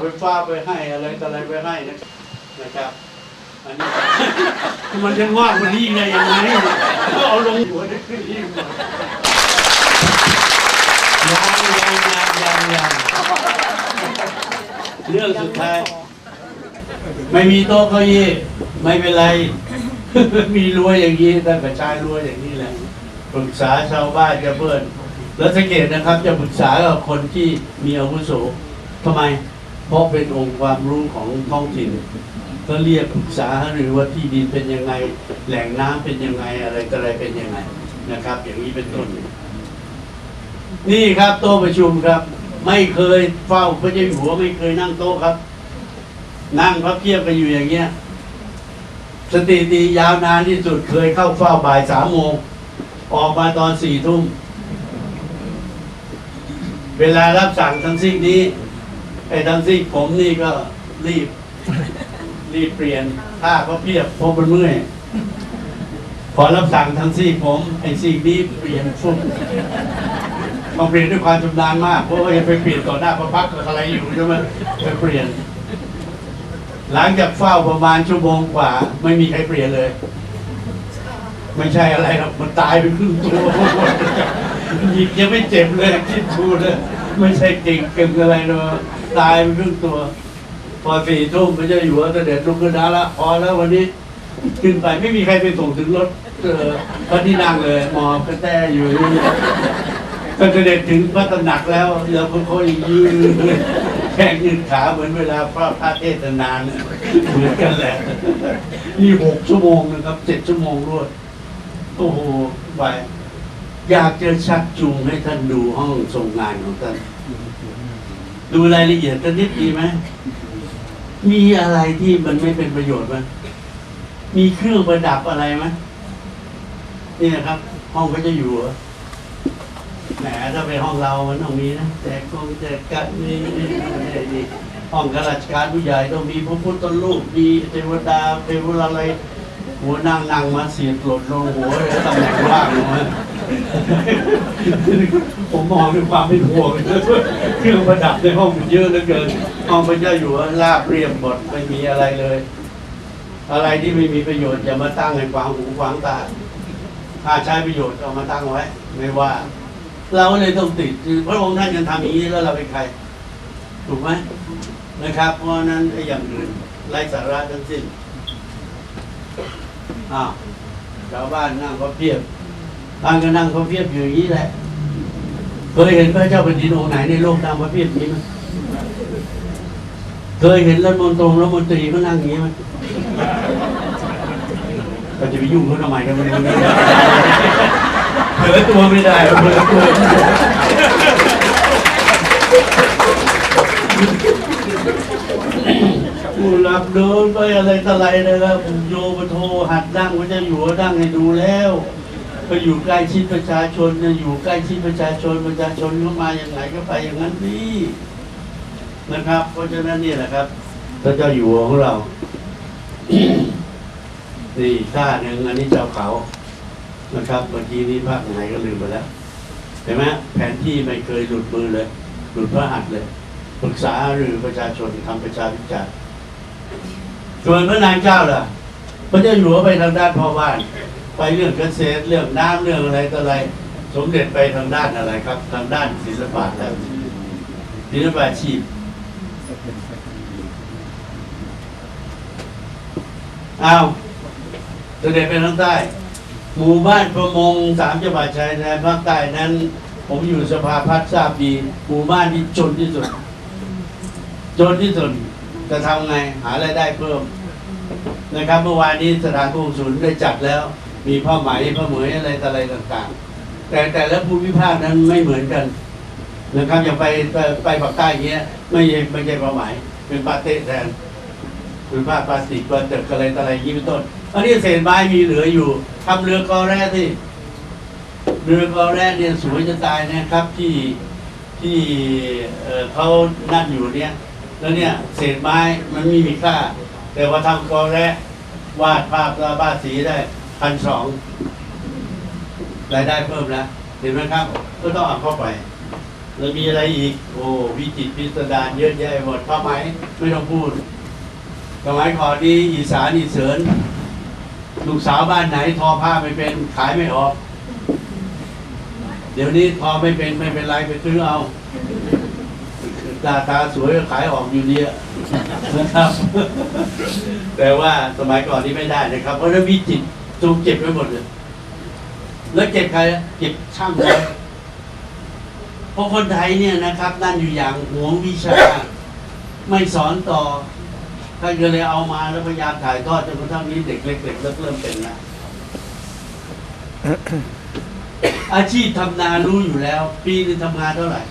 ไฟฟ้าไปให้อะไรต่ออะไรไปให้นะนะครับ อันนี้ มันจะว่างวันนี้ได้ยังไงก็เอาลงหัวได้ขึ้นที่หมยังยังยังยังยังเรื่องสุดท้าย ไม่มีโต๊ะเก้าอี้ไม่เป็นไร มีรั้วอย่างนี้ท่านประชายรั้วอย่างนี้แหละปรึกษาชาวบ้านกับเพื่อนแล้วสังเกตนะครับ จะปรึกษากับคนที่มีอาวุโสทำไม เพราะเป็นองค์ความรู้ของท้องถิ่น ก็เรียกปรึกษาหรือว่าที่ดินเป็นยังไง แหล่งน้ำเป็นยังไงอะไรต่ออะไรเป็นยังไงนะครับ อย่างนี้เป็นต้น นี่ครับโต๊ะประชุมครับ ไม่เคยเฝ้าพระเจ้าอยู่หัวไม่เคยนั่งโต๊ะครับ นั่งพับเพียบกันอยู่อย่างเงี้ยสถิติยาวนานที่สุดเคยเข้าเฝ้าบ่ายสามโมงออกมาตอนสี่ทุ่ม เวลารับสั่งทั้งสิ้นนี้ ไอ้ทั้งสิ้นผมนี่ก็รีบ รีบเปลี่ยนผ้าพับเพียบเพราะมันเมื่อยพอรับสั่งทั้งซี่ผม ไอ้ซี่นี้เปลี่ยนฟุ้งต้องเปลี่ยนด้วยความชำนาญมากเพราะว่าจะไปเปลี่ยนต่อหน้าพระพักตร์อะไรอยู่ใช่ไหมไปเปลี่ยน หลังจากเฝ้าประมาณชั่วโมงกว่า ไม่มีใครเปลี่ยนเลย ไม่ใช่อะไรหรอกมันตายไปครึ่งตัวยิงยังไม่เจ็บเลยคิดดูเลย ไม่ใช่เก่งเก่งอะไรเนอะตายไปครึ่งตัว พอสี่ทุ่มพระเจ้าอยู่หัวเสด็จลุกขึ้นได้ละพอแล้ววันนี้ขึ้นไปไม่มีใครไปส่งถึงรถเออพระที่นั่งเลยหมอบกระแตอยู่นี่ก็เสด็จถึงพระตำหนักแล้วเราก็ค่อยยืนแข่งยืนขาเหมือนเวลาพระพระเทศนานเหมือนกันแหละนี่หกชั่วโมงนะครับเจ็ดชั่วโมงรวดโอ้โหไป อยากจะชักจูงให้ท่านดูห้องทรงงานของท่าน ดูรายละเอียดกันนิดดีไหมมีอะไรที่มันไม่เป็นประโยชน์ไหมมีเครื่องประดับอะไรไหมนี่นะครับ ห้องพระเจ้าอยู่แหมถ้าเป็นห้องเรามันต้องมีนะแจกกงแจกกันนี่นี่ห้องข้าราชการผู้ใหญ่ต้องมีพระพุทธรูปมีเทวดาเทวอะไรหัวนั่งนั่งมาเสียบหล่นลงหัวเลยตำแหน่งว่างลงมา ผมมองด้วยความเป็นห่วงเครื่องประดับในห้องมันเยอะเหลือเกินห้องพระเจ้าอยู่ราบเรียบหมดไม่มีอะไรเลย อะไรที่ไม่มีประโยชน์อย่ามาตั้งให้ขวางหูขวางตาถ้าใช้ประโยชน์เอามาตั้งไว้ ไม่ว่า เราเลยต้องติดคือพระองค์ท่านยังทำอย่างนี้แล้วเราเป็นใคร ถูกไหมนะครับ เพราะฉะนั้นไอ้อย่างอื่นไร้สาระทั้งสิ้นอ้าวชาวบ้านนั่งก็เพียบ บ้านก็นั่งก็เพียบอยู่อย่างนี้แหละ เคยเห็นพระเจ้าแผ่นดินองค์ไหนในโลกนั่งพระเพียบอย่างนี้ไหมเคยเห็นรัฐมนตรีรัฐมนตรีเขานั่งอย่างนี้ไหมเราจะไปยุ่งเขาทำไมกันไม่รู้เนี่ยเผลอตัวไม่ได้เผลอตัวไม่ได้ผู้รับเดินไปอะไรต่ออะไรนะครับโยมโทรหัดนั่งว่าจะอยู่ว่านั่งให้ดูแล้ว ก็อยู่ใกล้ชิดประชาชนเนี่ยอยู่ใกล้ชิดประชาชนประชาชนเข้ามาอย่างไรก็ไปอย่างนั้นนี่นะครับ เพราะฉะนั้นนี่แหละครับพระเจ้าอยู่หัวของเรานี่ท่าหนึ่งอันนี้เจ้าเขานะครับเมื่อกี้นี้ภาคไหนก็ลืมไปแล้วเห็นไหมแผนที่ไม่เคยหลุดมือเลยหลุดพระหัตถ์เลยปรึกษาหรือประชาชนทำประชาพิจารณ์ส่วนพระนางเจ้าล่ะพระเจ้าอยู่หัวไปทางด้านพ่อบ้าน ไปเรื่องเกษตรเรื่องน้ำเรื่องอะไรต่ออะไร สมเด็จไปทางด้านอะไรครับ ทางด้านศิลปะแล้วศิลปะชีพอ้าวเสด็จไปทางใต้หมู่บ้านประมงสามจังหวัดชายแดนภาคใต้นั้น ผมอยู่สภาพัฒน์ทราบดีหมู่บ้านที่จนที่สุด จนที่สุดจะทำไงหารายได้เพิ่มนะครับ เมื่อวานนี้สถานกงศูนย์ได้จัดแล้ว มีผ้าไหมผ้าเหมยอะไรต่ออะไรต่างๆ แต่แต่ละภูมิภาคนั้นไม่เหมือนกันนะครับอย่างไปไปไปภาคใต้เงี้ย ไม่ใช่ไม่ใช่ผ้าไหมเป็นปาเต้แทนเป็นผ้าพลาสติกตัวตึกอะไรต่ออะไรอย่างนี้เป็นต้นอันนี้เศษไม้มีเหลืออยู่ทำเรือกอแร่ที่เรือกอแร่เนี่ยสวยจะตายนะครับที่ที่เขานั่นอยู่เนี่ยแล้วเนี่ยเศษไม้มันไม่มีค่า แต่ว่าทำกอแร่วาดภาพระบาดสีได้ พันสองรายได้เพิ่มแล้ว เห็นไหมครับ ก็ต้องเอาเข้าไป แล้วมีอะไรอีก โอ้วิจิตพิสดารเยอะแยะหมดผ้าไหมไม่ต้องพูดสมัยก่อนนี้อีสานอีเสรินลูกสาวบ้านไหน ทอผ้าไม่เป็นขายไม่ออก เดี๋ยวนี้ทอไม่เป็นไม่เป็นไรไปซื้อเอาตาตาสวยขายออกอยู่ดีอะนะครับ แต่ว่าสมัยก่อนนี้ไม่ได้นะครับ เพราะฉะนั้นวิจิตร จูงเก็บไว้หมดเลย แล้วเก็บใครอะเก็บช่างไว้เพราะคนไทยเนี่ยนะครับนั่นอยู่อย่างหวงวิชา ไม่สอนต่อท่านก็เลยเอามาแล้วพยายามถ่ายทอดจนกระทั่งนี้เด็กเล็กๆเริ่มเริ่มเป็นแล้วอาชีพทำนารู้อยู่แล้ว ปีนึงทำงานเท่าไหร่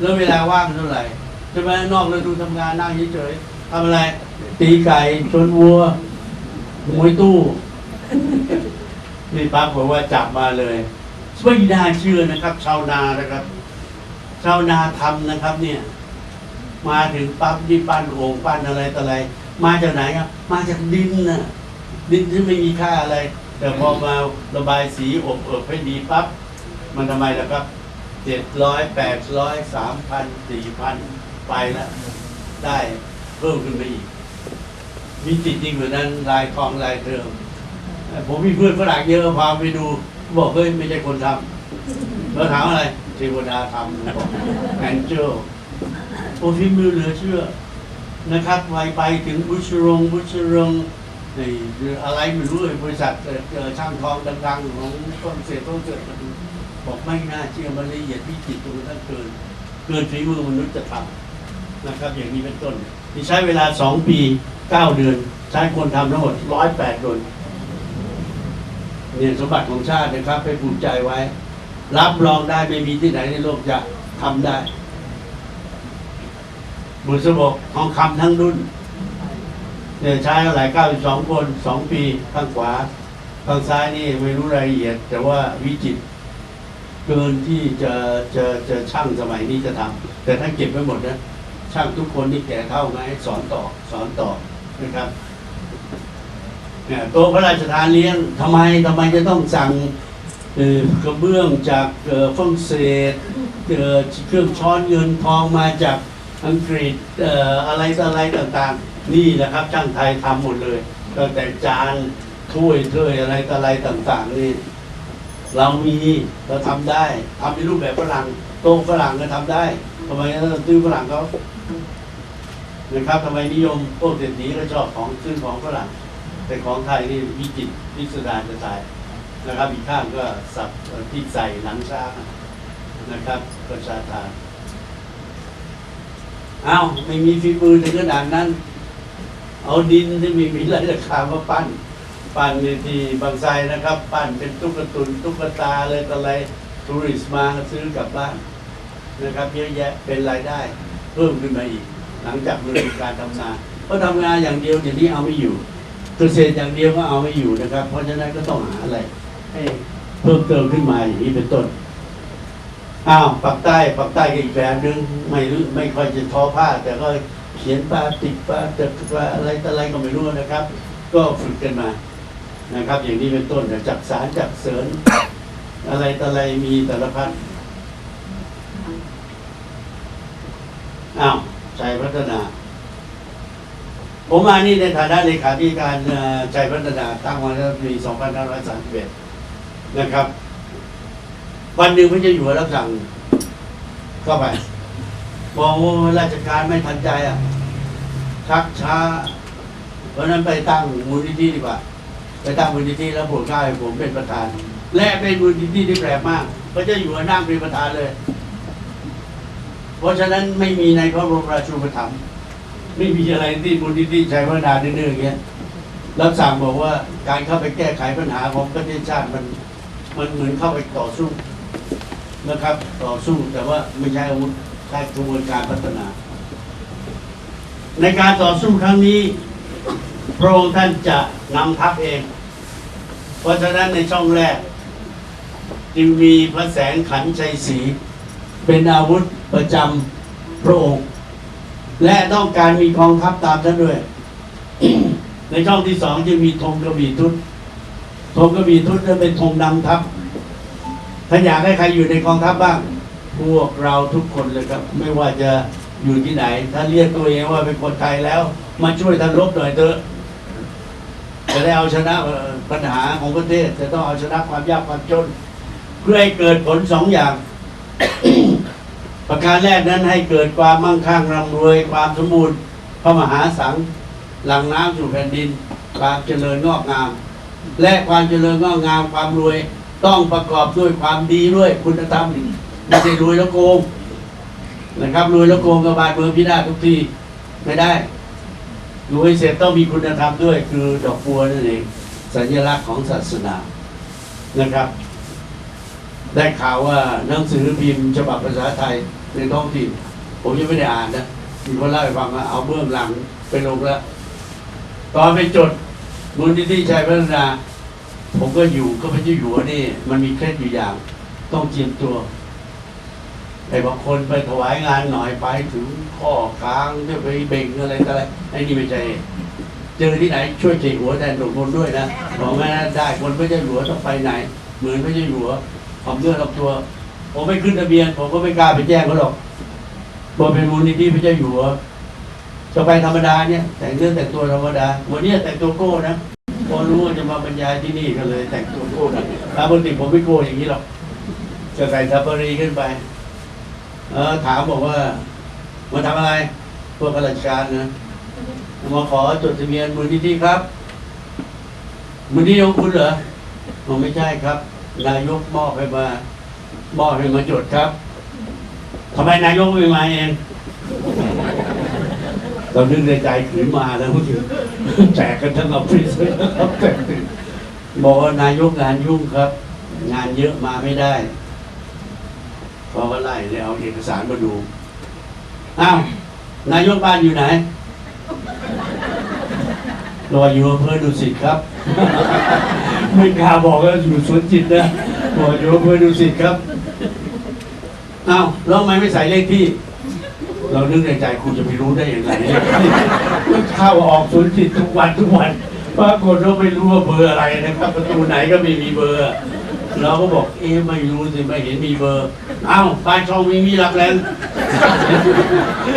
แล้วเวลาว่างเท่าไหร่ใช่ไหมนอกฤดูทำงานนั่งเฉยๆทำอะไร ตีไก่ชนวัว มวยตู้ นี่ปั๊บบอกว่าจับมาเลยไม่น่าเชื่อนะครับ ชาวนานะครับ ชาวนาทำนะครับ เนี่ย มาถึงปั๊บที่ปั้นโอ่งปั้นอะไรต่ออะไร มาจากไหนครับ มาจากดินนะดินที่ไม่มีค่าอะไร แต่พอมาระบายสีอบเอบให้ดีปั๊บมันทำไมล่ะครับเจ็ดร้อยแปดร้อยสามพันสี่พันไปแล้วได้เพิ่มขึ้นไปอีก มีจิตจริงเหมือนนั้นลายทองลายเทอมผมมีเพื่อนฝรั่งเยอะพาไปดู บอกเฮ้ยไม่ใช่คนทำเราถามอะไรเทวดาทำบอกแองเจลโอ้ฝีมือเหลือเชื่อนะครับไปไปถึงบุชรงบุชรงไอ้อะไรไม่รู้ไอ้บริษัทเอ่เอ่อช่างทองดังๆของต้นเศษต้นเกิดมาดูบอกไม่น่าเชื่อมันละเอียดวิจิตรตรงนั้นเกิน เกินฝีมือมนุษย์จะทำนะครับ อย่างนี้เป็นต้นนี่ใช้เวลาสองปี เก้าเดือน ใช้คนทำทั้งหมดร้อยแปดคนเนี่ยสมบัติของชาตินะครับไปภูมิใจไว้ รับรองได้ไม่มีที่ไหนในโลกจะทำได้บุษบกทองคำทั้งรุ่นเนี่ยใช้เท่าไร่เก้าสิบสองคนสองปีข้างขวาข้างซ้ายนี่ไม่รู้รายละเอียด แต่ว่าวิจิตเกินที่จะจะจะช่างสมัยนี้จะทำแต่ถ้าเก็บไว้หมดนะช่างทุกคนที่แก่เท่าไงสอนต่อสอนต่อ นะครับโต๊ะพระราชทานเลี้ยงทำไมทำไมจะต้องสั่งกระเบื้องจากฝรั่งเศสเครื่องช้อนเงินทองมาจากอังกฤษอออะไรต่อะไรต่างๆ นี่แหละครับช่างไทยทำหมดเลยตั้งแต่จานถ้วยถ้วยอะไรต่ออะไรต่างๆนี่เรามีเราทำได้ทำในรูปแบบฝรั่งโต๊ะฝรั่งก็ทำได้ทำไมต้องซื้อฝรั่งเขา นะครับทำไมนิยมพวกเศรษฐีก็ชอบของซื้อของฝรั่งแต่ของไทยนี่วิจิตรพิสดารจะตายนะครับ อีกข้างก็สับที่ใส่หนังช้างนะครับ ประชาทานอ้าวไม่มีฝีมือถึงขนาดนั้น เอาดินที่มีมีไรราคามาปั้น ปั้นในที่บางไทรนะครับ ปั้นเป็นตุ๊กตุนตุ๊กตาอะไรต่ออะไรทัวริสมาซื้อกลับบ้านนะครับเยอะแยะเป็นรายได้เพิ่มขึ้นมาอีก หลังจากฤดูการทำนาเพราะทำงานอย่างเดียวเดี๋ยวนี้เอาไม่อยู่เกษตรอย่างเดียวก็เอาไม่อยู่นะครับ เพราะฉะนั้นก็ต้องหาอะไร ให้เพิ่มเติมขึ้นมาอย่างนี้เป็นต้นอ้าวปักใต้ปักใต้ก็อีกแบบนึงไม่รู้ไม่ค่อยจะทอผ้า แต่ก็เขียนปาติดปาติดปาอะไรต่อะไรก็ไม่รู้นะครับ ก็ฝึกกันมานะครับ อย่างนี้เป็นต้นจักสารจักเสริญ อะไรต่อะไรมีแต่ละพันอ้าว ชัยพัฒนา ผมมานี่ในฐานะเลขาธิการชัยพัฒนาตั้งมาตั้งปี2531 นะครับ วันหนึ่งพระเจ้าอยู่หัวรับสั่งเข้าไปบอกว่าราชการไม่ทันใจอะ ชักช้า เพราะนั้นไปตั้งมูลนิธิดีกว่า ไปตั้งมูลนิธิแล้วโปรดเกล้าให้ผมเป็นประธาน และเป็นมูลนิธิที่แปลกมากพระเจ้าอยู่หัวนั่งเป็นประธานเลย เพราะฉะนั้นไม่มีในพระบรมราชูปถัมภ์ไม่มีอะไรที่มูลนิธิใช้พัฒนาเนื่องๆอย่างเงี้ยรับสั่งบอกว่าการเข้าไปแก้ไขปัญหาของประเทศชาติมันมันเหมือนเข้าไปต่อสู้นะครับ ต่อสู้แต่ว่าไม่ใช่อาวุธใช้กระบวนการพัฒนา ในการต่อสู้ครั้งนี้พระองค์ท่านจะนำทัพเอง เพราะฉะนั้นในช่องแรกจึงมีพระแสงขันชัยศรีเป็นอาวุธ ประจำพระองค์ และต้องการมีกองทัพตามท่านด้วย ในช่องที่สองจะมีธงกระบี่ทุตธงกระบี่ทุตจะเป็นธงนำทัพถ้าอยากให้ใครอยู่ในกองทัพบ้าง พวกเราทุกคนเลยครับ ไม่ว่าจะอยู่ที่ไหน ถ้าเรียกตัวเองว่าเป็นคนไทยแล้ว มาช่วยท่านรบหน่อยเถอะจะได้เอาชนะปัญหาของประเทศ จะต้องเอาชนะความยากความจน เพื่อให้เกิดผลสองอย่าง ประการแรกนั้นให้เกิดความมั่งคั่งร่ำรวย ความสมบูรณ์พระมหาสังหลังน้ำสู่แผ่นดิน ความเจริญงอกงาม และความเจริญงอกงามความรวยต้องประกอบด้วยความดีด้วยคุณธรรมไม่ใช่รวยแล้วโกงนะครับรวยแล้วโกงกับบานเมืองพินาศทุกทีไม่ได้รวยเสร็จต้องมีคุณธรรมด้วย คือดอกบัวนั่นเองสัญลักษณ์ของศาสนานะครับ ได้ข่าวว่าหนังสือพิมพ์ฉบับภาษาไทย ในท้องถิ่นผมยังไม่ได้อ่านนะมีคนเล่าให้ฟังว่าเอาเบื้องหลังไปลงแล้ว ตอนไปจดมูลนิธิชัยพัฒนา ผมก็อยู่ก็พระเจ้าอยู่นี่ มันมีเคล็ดอยู่อย่าง ต้องเจียมตัวไอ้บางคนไปถวายงานหน่อยไปถึงข้อกลางจะไปเบ่งอะไรต่ออะไรไอ้นี่ไม่ใช่เจอที่ไหนช่วยเจีหัวแทนหลวงพ่ด้วยนะบอกว่าได้คนพระเจ้าอยู่หัวต้องไปไหน เหมือนพระเจ้าอยู่หัวผมเลือกรับตัว ผมไม่ขึ้นทะเบียน ผมก็ไม่กล้าไปแจ้งเขาหรอกบอกเป็นมูลนิธิพระเจ้าอยู่หัวจะไปธรรมดาเนี่ย แต่งเนื้องแต่งตัวธรรมดา วันนี้แต่งตัวโก้นะพอรู้ว่าจะมาบรรยายที่นี่ก็เลย แต่งตัวโก้นะตามปกติผมไม่โก้อย่างนี้หรอก จะใส่ซับเปอรีขึ้นไป เออถามบอกว่ามาทำอะไร พวกข้าราชการนะมาขอจดทะเบียนมูลนิธิครับมูลนิธิของคุณเหรอผมไม่ใช่ครับ นายกมอบให้มา มอบให้มาจดครับทำไมนายกไม่มาเองเรานึกในใจขืนมาแล้วแจกกันทั้งออฟฟิศครับแจกถึงบอกว่านายกงานยุ่งครับ งานเยอะมาไม่ได้พอก็ไล่เลยเอาเอกสารมาดูอ้าวนายกบ้านอยู่ไหนรออยู่อำเภอดุสิตครับ ไม่กล้าบอกว่าอยู่สวนจิตนะบอกอยู่อำเภอดุสิตครับ อ้าวแล้วทำไมไม่ใส่เลขที่ เรานึกในใจคุณจะไปรู้ได้อย่างไรเนี่ยเข้าออกศูนย์จิตทุกวันทุกวันปรากฏว่าไม่รู้ว่าเบอร์อะไรนะครับ ประตูไหนก็ไม่มีเบอร์ เราก็บอก เอ๊ะไม่รู้สิไม่เห็นมีเบอร์ เอ้าวบ้านช่องมีมีหลักแหลม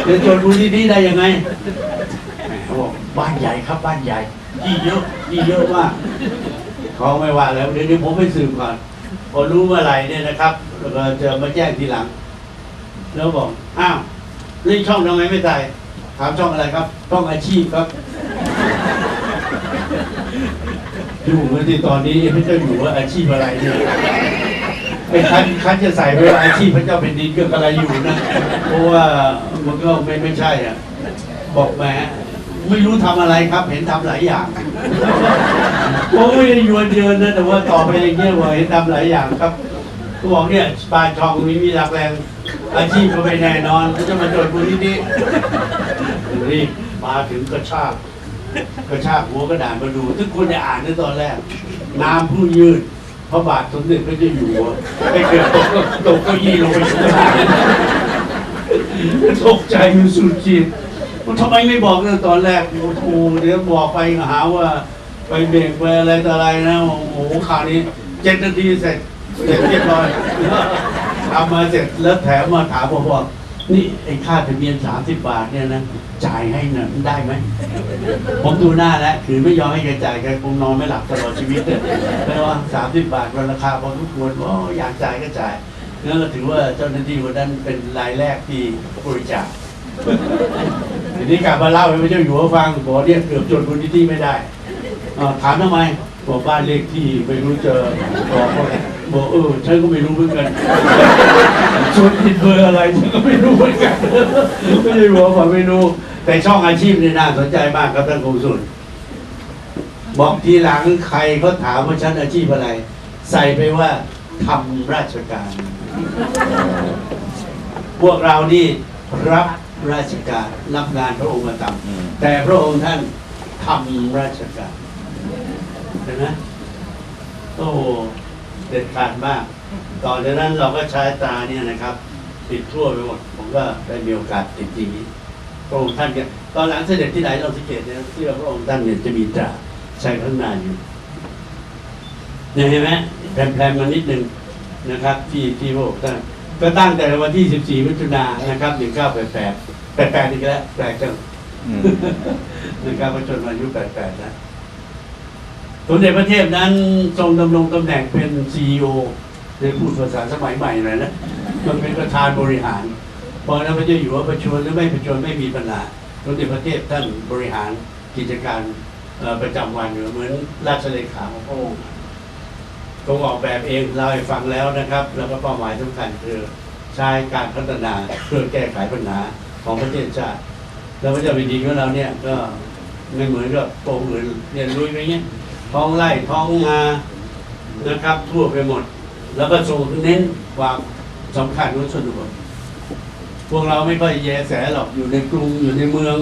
จะจดมูลที่นี่ได้ยังไงเขาบอกบ้านใหญ่ครับบ้านใหญ่ที่เยอะที่เยอะมากเขาไม่ว่าแล้วเดี๋ยวนี้ผมไปสืบก่อนพอรู้เมื่อไหร่เนี่ยนะครับแล้วก็จะมาแจ้งทีหลัง แล้วบอกอ้าวเล่นช่องทำไมไม่ใส่ถามช่องอะไรครับช่องอาชีพครับอยู่เมื่อที่ตอนนี้ไม่เจ้าอยู่ว่าอาชีพอะไรเนี่ยไอ้คันคันจะใส่ไปว่าอาชีพพระเจ้าเป็นดินก็อะไรอยู่นะเพราะว่ามันก็ไม่ไม่ใช่อะบอกแหมไม่รู้ทำอะไรครับ เห็นทำหลายอย่างผมไม่ได้ยวนเยินนะแต่ว่าต่อไปอย่างเงี้ยว่าเห็นทำหลายอย่างครับก็บอกเนี่ยปลาช่องมีมีหลักแรง อาชีพก็ไม่แน่นอนเขาจะมาจดบุญทีนี่รีบมาถึงกระชากกระชากหัวกระดาษมาดูทุกคนได้อ่านในตอนแรก น้ำผู้ยืดพระบาทสมเด็จพระเจ้าอยู่หัวไปเกิดตกตกเก้าอี้ลงไปข้างล่างตกใจมันสุดขีดทำไมไม่บอกตั้งแต่ตอนแรกโอ้โหเดี๋ยวบอกไปหาว่า ไปเบรกไปอะไรต่ออะไรนะโอ้โหข่าวนี้เจ็ดนาทีเสร็จเสร็จเรียบร้อย ทำมาเสร็จแล้วแถมมาถามผมว่านี่ไอ้ค่าทะเบียนสามสิบบาทเนี่ยนะจ่ายให้หน่อยได้ไหมผมดูหน้าแล้วคือไม่ยอมให้แกจ่ายแกคงนอนไม่หลับตลอดชีวิตเลยแปลว่าสามสิบบาทมันราคาพอทุกควรว่าอยากจ่ายก็จ่ายนั่นก็ถือว่าเจ้าหน้าที่คนนั้นเป็นรายแรกที่บริจาคทีนี้กลับมาเล่าให้พระเจ้าอยู่หัวฟังบอกเนี่ยเกือบจดบุญที่ไม่ได้ถามทำไม บอกบ้านเลขที่ไม่รู้เจอบอกว่าบอกเออฉันก็ไม่รู้เหมือนกันชวนผิดเบอร์อะไรฉันก็ไม่รู้เหมือนกันไม่ใช่หัวผมไม่รู้ แต่ช่องอาชีพนี่น่าสนใจมากครับท่านครูสุนบอกทีหลังใครเขาถามว่าฉันอาชีพอะไร ใส่ไปว่าทำราชการ พวกเรานี่รับราชการรับงานพระองค์มาทำแต่พระองค์ท่านทำราชการ เห็นไหมโอ้โหเด็ดขาดมากต่อจากนั้นเราก็ใช้ตาเนี่ยนะครับ ติดทั่วไปหมด ผมก็ได้มีโอกาสติดทีนี้พระองค์ท่านเนี่ยตอนหลังเสด็จที่ไหนเราสังเกตเนี่ยที่พระองค์ท่านเนี่ยจะมีตราใช้ข้างหน้าอยู่เนี่ยเห็นไหมแพรมๆมานิดนึงนะครับ ที่ที่พระองค์ท่านก็ตั้งแต่วันที่ 14 มิถุนายนนะครับ1988 88อีกแล้วแปลกจังอืมนะครับพระชนมายุ88นะ สมเด็จพระเทพนั้นทรงดำรงตำแหน่งเป็นซีอโอในพูดภาษาสมัยใหม่หน่อยนะมันเป็นประธานบริหารพราะฉะนั้นพระเจ้าอยู่หัวประชวรหรือไม่ประชวรไม่มีปัญหาสมเด็จพระเทพท่านบริหารกิจการประจำวันอยู่เหมือนราชเลขาของพระองค์ทรงออกแบบเองเราให้ฟังแล้วนะครับ แล้วก็เป้าหมายสำคัญคือใช้การพัฒนาเพื่อแก้ไขปัญหาของประเทศชาติแล้วพระเจ้าแผ่นดินของเราเนี่ยก็ไม่เหมือนกับโปรอื่นเรียนรู้ไปเงี้ย ท้องไร่ท้องนานะครับ ทั่วไปหมด แล้วก็ทรงเน้นความสำคัญของชนบทพวกเราไม่ค่อยแยแสหรอกอยู่ในกรุงอยู่ในเมือง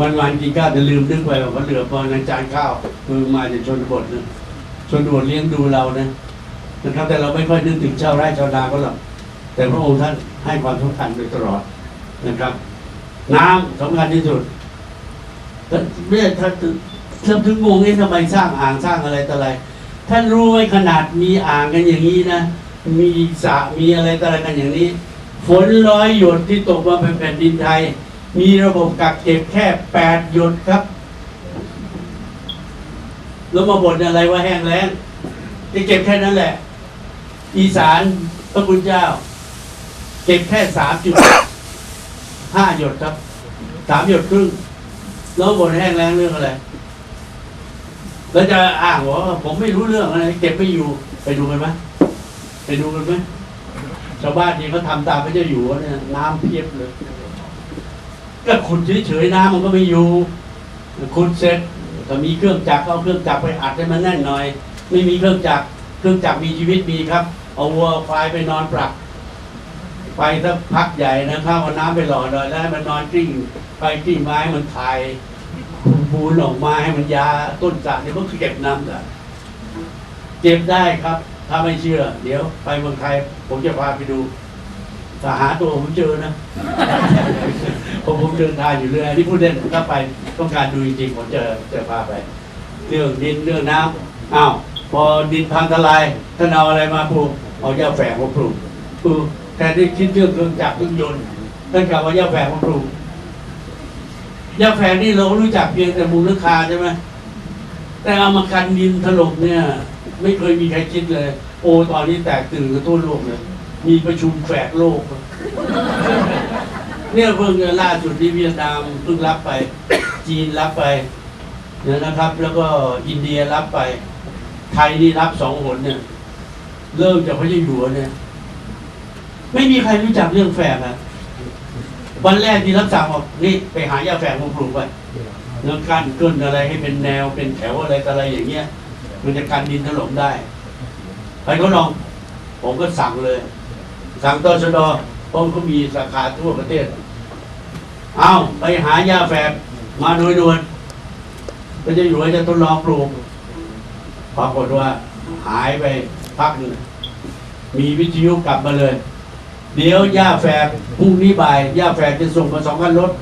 วันวันกินข้าวจะลืมนึกไปว่าเหลือพอในจานข้าวคือมาจากชนบทนะชนบทเลี้ยงดูเรานะนะครับแต่เราไม่ค่อยนึกถึงชาไร่ชาวนาก็หรอกแต่พระองค์ท่านให้ความสำคัญโดยตลอดนะครับ น้ำสำคัญที่สุดแต่เนี่ยท่าน ถึงท่านถึงงงเอ๊ะทำไมสร้างอ่างสร้างอะไรต่ออะไร ท่านรู้ไหมขนาดมีอ่างกันอย่างนี้นะ มีสระมีอะไรต่ออะไรกันอย่างนี้ ฝนร้อยหยดที่ตกมาเป็นแผ่นดินไทย มีระบบกักเก็บแค่แปดหยดครับ แล้วมาบ่นอะไรว่าแห้งแล้งจะเก็บแค่นั้นแหละ อีสานพระคุณเจ้า เก็บแค่สามจุดห้าหยดครับสามหยดครึ่งแล้วบ่นแห้งแล้งเรื่องอะไร แล้วจะอ้างว่าผมไม่รู้เรื่องอะไรเก็บไม่อยู่ไปดูกันไหมไปดูกันไหมชาวบ้านที่เขาทำตามพระเจ้าอยู่เนี่ยน้ำเพียบเลยก็ขุดเฉยๆน้ำมันก็ไม่อยู่ขุดเสร็จก็มีเครื่องจักรเอาเครื่องจักรไปอัดให้มันแน่นหน่อย ไม่มีเครื่องจักรเครื่องจักรมีชีวิตมีครับ เอาวัวควายไปนอนปรักไปสักพักใหญ่นะครับเอาน้ำไปหล่อหน่อยแล้วให้มันนอนกลิ้งไปกลิ้งไม้มันถ่าย ปูนออกมาให้มันยาต้นสระเนี่ยมันเก็บน้ำได้เก็บได้ครับ ถ้าไม่เชื่อ เดี๋ยว ไปเมืองไทย ผมจะพาไปดูถ้าหาตัวผมเจอนะผมผมเดินทางอยู่เรื่อยที่พูดเล่นถ้าไปต้องการดูจริงๆผมจะจะพาไป เรื่องดินเรื่องน้ำอ้าวพอดินพังทลายท่านเอาอะไรมาปลูกเอาหญ้าแฝกมาปลูกปลูกแทนที่คิดเรื่องเครื่องจักรเครื่องยนต์ท่านกลับว่าหญ้าแฝกมาปลูก หญ้าแฝกนี่เรารู้จักเพียงแต่มูลค่าใช่ไหมแต่เอามากันดินถล่มเนี่ย ไม่เคยมีใครคิดเลย โอ้ตอนนี้แตกตื่นกันทั่วโลกเลย มีประชุมแฝกโลก เนี่ยเพิ่งล่าสุดที่เวียดนามเพิ่งรับไป จีนรับไปเนี่ยนะครับ แล้วก็อินเดียรับไป ไทยนี่รับสองหนเนี่ย เริ่มจากพระเจ้าอยู่เนี่ย ไม่มีใครรู้จักเรื่องแฝกอะ วันแรกที่รับสั่งบอกนี่ไปหายาแฝกมาปลูกไปเรื่องการเกินอะไรให้เป็นแนวเป็นแถวอะไรอะไรอย่างเงี้ย มันจะกันดินถล่มได้ไปทดลอง ผมก็สั่งเลย สั่งตชดเพราะเขามีสาขาทั่วประเทศ เอาไปหายาแฝกมาโดยด่วนก็จะอยู่ว่าจะทดลองปลูกปรากฏว่าหายไปพักหนึ่งมีวิทยุกลับมาเลย เดี๋ยวย่าแฝกพรุ่งนี้บ่ายย่าแฝกจะส่งมาสองคันรถ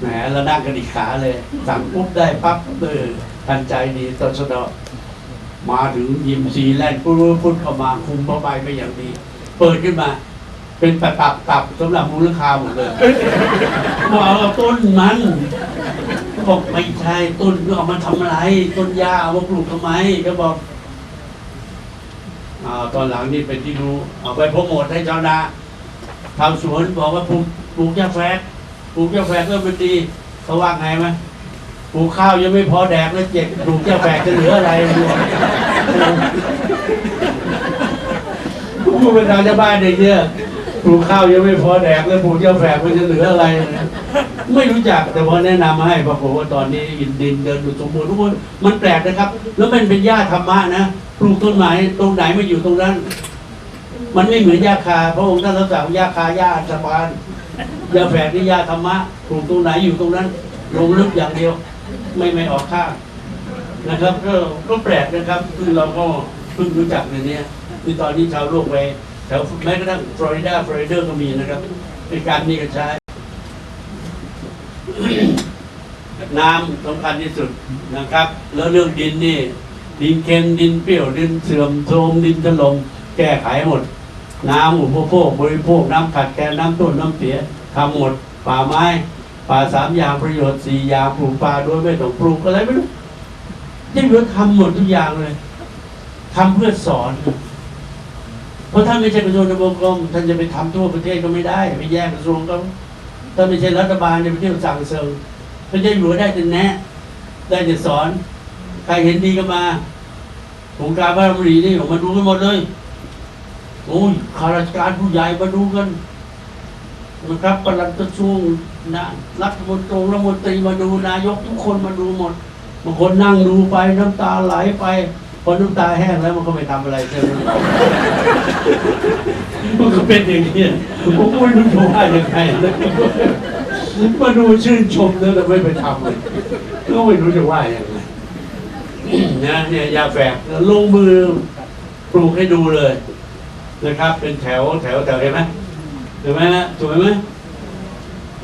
แหมเรานั่งกันอีกขาเลย สั่งปุ๊บได้ปั๊บเออทันใจดีตชดมาถึงยิมซีแลนด์ปุ๊บปุ๊บเข้ามาคุมเข้าไปไม่อย่างดี เปิดขึ้นมา เป็นตับตับตับสำหรับมูลค่าหมดเลยบอกเอาต้นมันบอกไม่ใช่ต้นเอามาทำอะไร ต้นยาเอามาปลูกทำไมก็บอกอาตอนหลังนี่เป็นที่รู้เอาไปโปรโมทให้ชาวนา ทำสวนบอกว่าปลูกปลูกยาแฝกปลูกยาแฝกก็มันดีเขาว่าไงไหมปลูกข้าวยังไม่พอแดกแล้วเจ็บปลูกยาแฝกจะเหลืออะไรพูดเป็นทาชาวบ้านเด็กเนี่ยปลูกข้าวยังไม่พอแดกแล้วปลูกยาแฝกมันจะเหลืออะไร ไม่รู้จักแต่พอแนะนำมาให้ปรากฏว่าตอนนี้อินดินเดินดูสมบูรณ์ทุกคนมันแปลกนะครับ แล้วมันเป็นหญ้าธรรมะนะปลูกต้นไม้ตรงไหนไมาอยู่ตรงนั้น มันไม่เหมือนหญ้าคา พระองค์ท่านรักษาหญ้าคาหญ้าอันสบานหญ้าแฝกนี่หญ้าธรรมะปลูกตรงไหนอยู่ตรงนั้น ลงลึกอย่างเดียว ไม่ไม่ออกข้างนะครับก็ก็แปลกนะครับซึ่งเราก็เพิ่งรู้จักในนี้คือตอนนี้ชาวโลกไปแถวแม้กระทั่งฟลอริดาฟลอริเดอร์ก็มีนะครับเป็นการมีกันใช้น้ำสำคัญที่สุดนะครับ แล้วเรื่องดินนี่ ดินเค็มดินเปรี้ยวดินเสื่อมโทรมดินถล่มแก้ไขหมด น้ำอุปโภคบริโภคน้ำขัดแคลนน้ำต้นน้ำเสียทำหมดป่าไม้ป่าสามอย่างประโยชน์สี่อย่างปลูกป่าโดยไม่ต้องปลูกอะไรไม่รู้ยังเหลือทำหมดทุกอย่างเลยทำเพื่อสอน เพราะท่านไม่ใช่กระทรวงทบกรมท่านจะไปทำทั่วประเทศก็ไม่ได้ไปแยกกระทรวงก็ถ้าไม่ใช่รัฐบาลจะไปเที่ยวสั่งเซิงพระเจ้าอยู่หัวได้แต่แนะ ได้แต่สอน ใครเห็นดีก็มาองค์การพระบรีนี่ออกมาดูกันหมดเลย โอ้ยข้าราชการผู้ใหญ่มาดูกันนะครับปลัดกระทรวงนะรัฐมนตรีรัฐมนตรีมาดูนายกทุกคนมาดูหมดบางคนนั่งดูไปน้ำตาไหลไปพอน้ำตาแห้งแล้วมันก็ไม่ทำอะไรใช่ไหมมันก็เป็นอย่างนี้ผมก็ไม่รู้จะว่ายังไงมาดูชื่นชมแล้วแต่ไม่ไปทำเลยก็ไม่รู้จะว่ายังไงนะเนี่ยยาแฝกลงมือปลูกให้ดูเลย นะครับ เป็นแถวแถวแถวเห็นไหมเห็นไหมฮะสวยไหม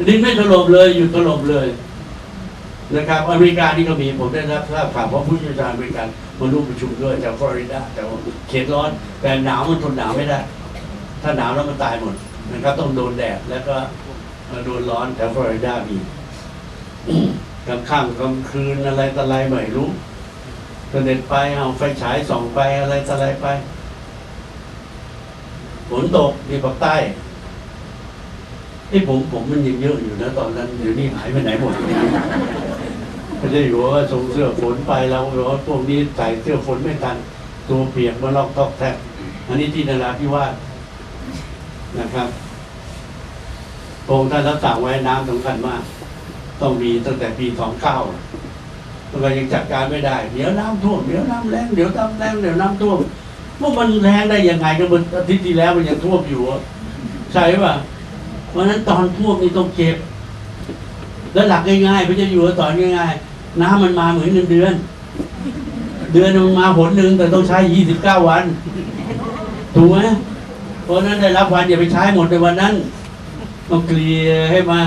ดินไม่ถล่มเลยอยู่ถล่มเลยนะครับอเมริกานี่ก็มีผมได้รับทราบข่าวว่าะผู้เชี่ยวชาญอเมริกันมาร่วมประชุมด้วยจากฟลอริดาแต่ว่าเขตร้อนแต่หนาวมันทนหนาวไม่ได้ ถ้าหนาวแล้วมันตายหมดนะครับ ต้องโดนแดดแล้วก็โดนร้อนแถวฟลอริดามีกลางค่ำกลางคืนอะไรต่ออะไรไม่รู้เสด็จไปเอาไฟฉายส่องไปอะไรต่ออะไรไป ฝนตกที่ภาคใต้ที่ผมผมมันยังเยอะอยู่นะตอนนั้นเดี๋ยวนี้หายไปไหนหมดไม่ได้อยู่ว่าส่งเสื้อฝนไปเราบอว่าพวกนี้ใส่เสื้อฝนไม่ทัน ตัวเปียกมาลอกตอกแทกอันนี้ที่นราธิวาสนะครับพระองค์ท่านรับสั่งไว้น้ำสำคัญมาก ต้องมีตั้งแต่ปีสองเก้าตัวเรายังจัดการไม่ได้ เดี๋ยวน้ำท่วมเดี๋ยวน้ำแรงเดี๋ยวน้ำแรงเดี๋ยวน้ำท่วม วกมันแรงได้ยังไงก็มันอาทิตย์ที่แล้วมันยังท่วมอยู่อะใช่ป่ะเพราะนั้นตอนท่วมนี่ต้องเก็บ แล้วหลักง่ายๆพระเจ้าอยู่หัวสอนง่ายๆน้ำมันมาเหมือนเงินเดือน เดือนมันมาผลหนึ่งแต่ต้องใช้ยี่สิบเก้าวันถูกไหมเพราะนั้นได้รับวันอย่าไปใช้หมดในวันนั้นต้องเกลี่ยให้มา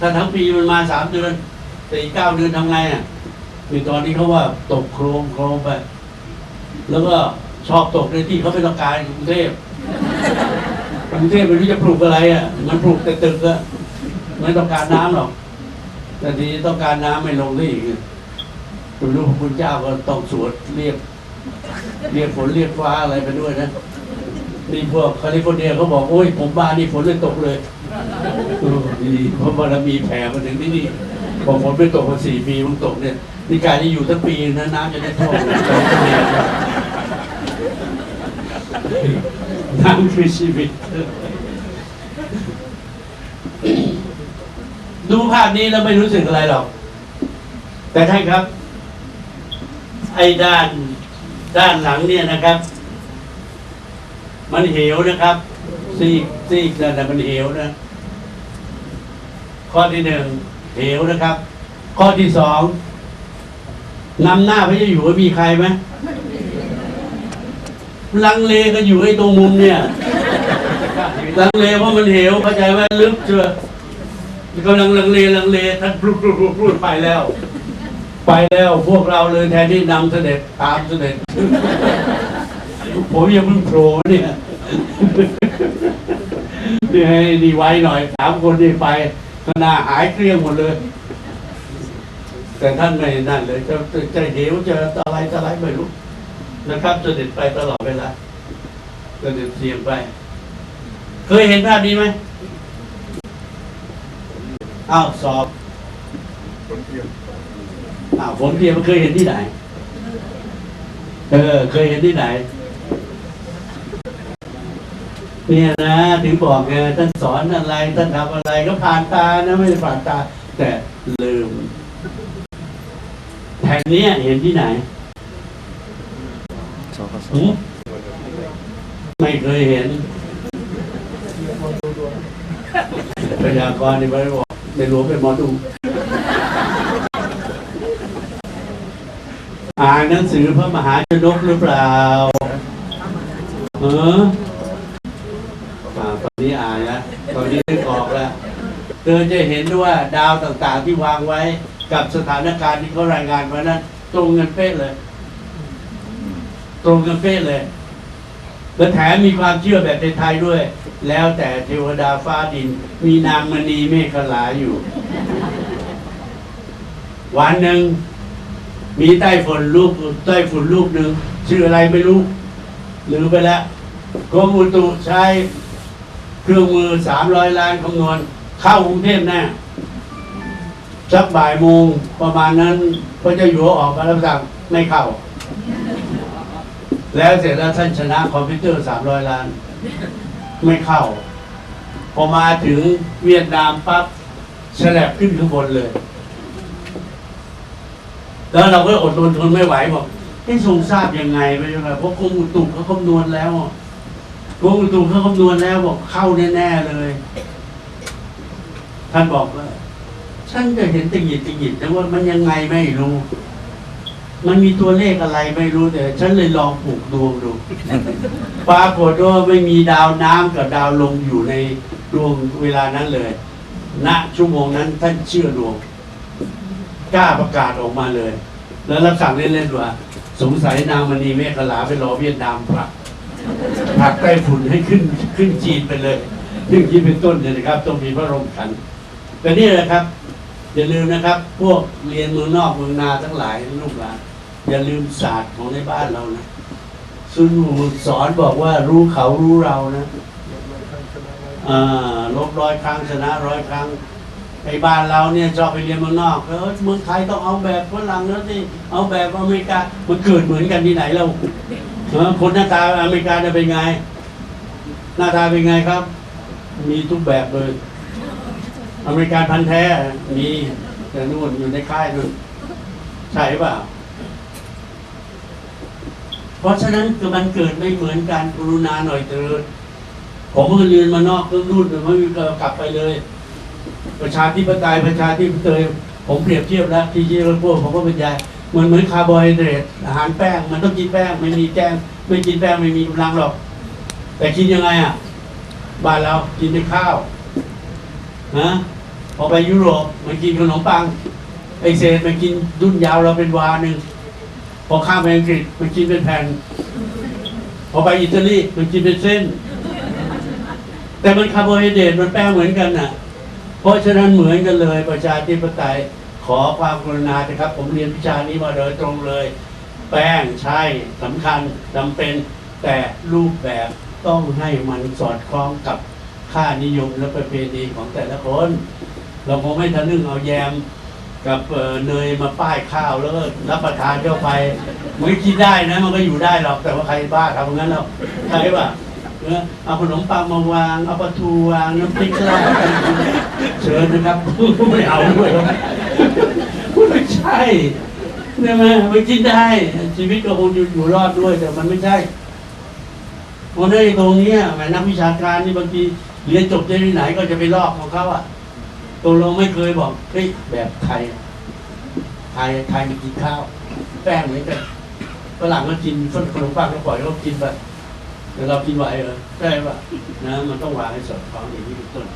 ถ้าทั้งปีมันมาสามเดือนแต่อีกเก้าเดือนทำไงอะคือตอนนี้เขาว่าตกโครมโครมไป แล้วก็ ชอบตกในที่เขาไม่ต้องการกรุงเทพกรุงเทพไม่รู้จะปลูกอะไรอะ มันปลูกแต่ตึกอะไม่ต้องการน้ำหรอก แต่ทีนี้ต้องการน้ำไม่ลงที่อีกคุณรู้พระคุณเจ้าก็ต้องสวดเรียกเรียกฝนเรียกฟ้าอะไรไปด้วยนะนี่พวกแคลิฟอร์เนียเขาบอกโอ้ยผมบ้านนี่ฝนเลยตกเลยดีเพราะบารมีแผ่มาถึงที่นี่บอกฝนไม่ตกมาสี่ปีมันตกเนี่ยนี่การที่อยู่ทั้งปีนะน้ำจะได้ท่วม น้ำคือชีวิต ดูภาพนี้แล้วไม่รู้สึกอะไรหรอก แต่ท่านครับ ไอ้ด้านด้านหลังเนี่ยนะครับ มันเหวนะครับซีกซีกนั่นนะมันเหวนะ ข้อที่หนึ่งเหวนะครับ ข้อที่สองนำหน้าพระเจ้าอยู่หัวมีใครไหม ลังเลก็อยู่ไอ้ตรงมุมเนี่ยลังเลเพราะมันเหวเข้าใจไหมลึกเชื่อกำลังลังเลลังเลท่านพลุดพลุดพลุดไปแล้ว ไปแล้วพวกเราเลยแทนที่นำเสด็จตามเสด็จ ผมยังเพิ่งโผล่เนี่ยนี่ให้ดีไว้หน่อยสามคนนี่ไปขณะหายเกลี้ยงหมดเลย แต่ท่านไม่นั่นเลยจะจะจะเหวจะอะไรจะอะไรไม่รู้ นะครับเสด็จไปตลอดเวลาเสด็จเสียงไป เคยเห็นภาพนี้ไหมอ้าวสอบอ้าวฝนเทียมมันเคยเห็นที่ไหน เออ เคยเห็นที่ไหน เนี่ยนะถึงบอกไงท่านสอนอะไรท่านทำอะไรก็ผ่านตานะไม่ได้ผ่านตา แต่ลืมแผ่นนี้เห็นที่ไหน ไม่เคยเห็นพยากรณ์นี่ไม่บอกในหลวงเป็นหมอดูอ่านหนังสือพระมหาชนกหรือเปล่าเออตอนนี้อ่านแล้วตอนนี้นึกออกแล้วเธอจะเห็นด้ว่าดาวต่างๆที่วางไว้กับสถานการณ์ที่เขารายงานมานั้นตรงกันเป๊ะเลย ตรงกันเป๊ะเลยและแถมมีความเชื่อแบบไทยๆด้วย แล้วแต่เทวดาฟ้าดิน มีนางมณีเมฆขลาอยู่ วันหนึ่ง มีใต้ฝุ่นลูกใต้ฝุ่นลูกหนึ่งชื่ออะไรไม่รู้ลืมไปแล้วกรมอุตุใช้เครื่องมือสามร้อยล้านคำนวณ เข้ากรุงเทพแน่สักบ่ายโมงประมาณนั้นพระเจ้าอยู่หัวออกมาแล้วสั่งไม่เข้า แล้วเสร็จแล้วท่านชนะคอมพิวเตอร์สามร้อยล้าน ไม่เข้า พอมาถึงเวียดนามปั๊บฉลับขึ้นข้างบนเลย แล้วเราก็อดทนทนไม่ไหวบอกให้ทรงทราบยังไงไปยังไงเพราะกรมอุตุเขาคำนวณแล้วกรมอุตุเขาคำนวณแล้วบอกเข้าแน่ๆเลย ท่านบอกว่าฉันจะเห็นตะหยิดตะหยิดแต่ว่ามันยังไงไม่รู้ มันมีตัวเลขอะไรไม่รู้แต่ฉันเลยลองปลูกดวงดู ปรากฏว่าไม่มีดาวน้ำกับดาวลงอยู่ในดวงเวลานั้นเลย ณ ชั่วโมงนั้นท่านเชื่อดวง กล้าประกาศออกมาเลย แล้วรับสั่งเล่นๆว่า สงสัยนางมณีเมฆลาไปรอเวียดนามผลักผลักใต้ฝุ่นให้ขึ้นขึ้นจีนไปเลยซึ่งที่เป็นต้นเนี่ยนะครับ ต้องมีพระรมขัน แต่นี่แหละครับ อย่าลืมนะครับ พวกเรียนเมืองนอกเมืองนาทั้งหลายลูกหลาน อย่าลืมศาสตร์ของในบ้านเรานะซุนหูสอนบอกว่ารู้เขารู้เรานะอ่าลบร้อยครั้งชนะร้อยครั้งไอ้บ้านเราเนี่ยชอบไปเรียนเมืองนอกเออเมืองไทยต้องเอาแบบฝรั่งแล้วสิเอาแบบอเมริกามันเกิดเหมือนกันที่ไหนเราเออคนหน้าตาอเมริกาจะเป็นไง หน้าตาเป็นไงครับ มีทุกแบบเลย อเมริกันพันแท้มีแต่นู่นอยู่ในค่ายนู่นใช่เปล่า เพราะฉะนั้นคือมันเกิดไม่เหมือนกันกรุณาหน่อยเถิดผมก็เรียนมานอกก็รุ่นไม่มีกลับไปเลย ประชาธิปไตยประชาธิปไตยผมเปรียบเทียบแล้วที่เยอะพวกผมก็บรรยายเหมือนเหมือนคาร์โบไฮเดรตอาหารแป้งมันต้องกินแป้งไม่มีแป้งไม่กินแป้งไม่มีกำลังหรอก แต่กินยังไงอะบ้านเรากินในข้าวนะพอไปยุโรปมันกินขนมปังไอเศษมันกินดุนยาวเราเป็นวาหนึ่ง พอข้ามไปอังกฤษมันกินเป็นแผ่นพอไปอิตาลีมันกินเป็นเส้น แต่มันคาร์โบไฮเดรตมันแป้งเหมือนกันน่ะ เพราะฉะนั้นเหมือนกันเลย ประชาธิปไตยขอความกรุณานะครับ ผมเรียนวิชานี้มาโดยตรงเลย แป้งใช่สำคัญจำเป็นแต่รูปแบบต้องให้มันสอดคล้องกับค่านิยมและประเพณีของแต่ละคน เราคงไม่ทะลึ่งเอาแยม กับเนยมาป้ายข้าวแล้วก็รับประทานเข้าไปมันก็กินได้นะมันก็อยู่ได้หรอกแต่ว่าใครบ้าทำอย่างนั้นหรอกใช่ป่ะเอาขนมปังมาวาง เอาปลาทูวางน้ำพริกราดเชิญนะครับไม่เอาด้วยไม่ใช่ใช่ไหมมันกินได้ ชีวิตก็คงอยู่อยู่รอดด้วย แต่มันไม่ใช่เพราะในตรงนี้แหมนักวิชาการนี่บางทีเรียนจบที่ไหนก็จะไปลอกของเขาอะ ตัวเราไม่เคยบอกเฮ้ยแบบไทย ไทยไทยมันกินข้าว แป้งเหมือนกันฝรั่งก็กินขนมปังก็ปล่อยเขากินไปแต่เรากินไหวเหรอใช่ป่ะนะมันต้องวางให้สอดคล้องอย่างนี้เป็นต้น